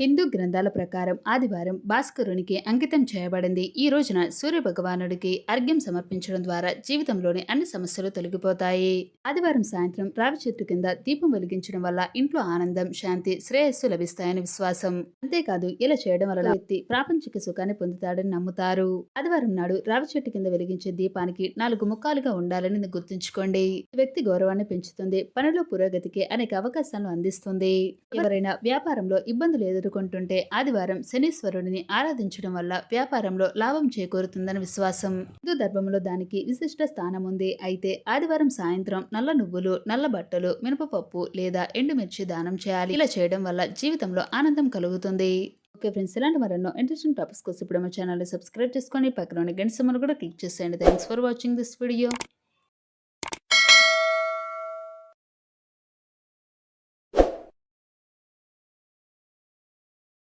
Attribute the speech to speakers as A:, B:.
A: హిందూ గ్రంథాల ప్రకారం ఆదివారం భాస్కరునికి అంకితం చేయబడింది. ఈ రోజున సూర్య భగవానుడికి అర్ఘ్యం సమర్పించడం ద్వారా జీవితంలోని అన్ని సమస్యలు తొలగిపోతాయి. ఆదివారం సాయంత్రం రావి చెట్టు కింద దీపం వెలిగించడం వల్ల ఇంట్లో ఆనందం శాంతి శ్రేయస్సు లభిస్తాయని విశ్వాసం. అంతేకాదు ఇలా చేయడం వల్ల వ్యక్తి ప్రాపంచిక సుఖాన్ని పొందుతాడని నమ్ముతారు. ఆదివారం నాడు రావి చెట్టు కింద వెలిగించే దీపానికి నాలుగు ముఖాలుగా ఉండాలని గుర్తుంచుకోండి. వ్యక్తి గౌరవాన్ని పెంచుతుంది పనిలో పురోగతికి అనేక అవకాశాలను అందిస్తుంది. ఎవరైనా వ్యాపారంలో ఇబ్బందులు ఎదురు ఎదుర్కొంటుంటే ఆదివారం శనీశ్వరుడిని ఆరాధించడం వల్ల వ్యాపారంలో లాభం చేకూరుతుందని విశ్వాసం. హిందూ ధర్మంలో దానికి విశిష్ట స్థానం ఉంది. అయితే ఆదివారం సాయంత్రం నల్ల నువ్వులు నల్ల బట్టలు మినపపప్పు లేదా ఎండుమిర్చి దానం చేయాలి. ఇలా చేయడం వల్ల జీవితంలో ఆనందం కలుగుతుంది. ఓకే ఫ్రెండ్స్ ఇలాంటి మరెన్నో ఇంట్రెస్టింగ్ టాపిక్స్ కోసం ఇప్పుడు మా ఛానల్ సబ్స్క్రైబ్ చేసుకొని పక్కన గంట సమ్మర్ కూడా క్లిక్ చేసేయండి. Thanks for watching this video.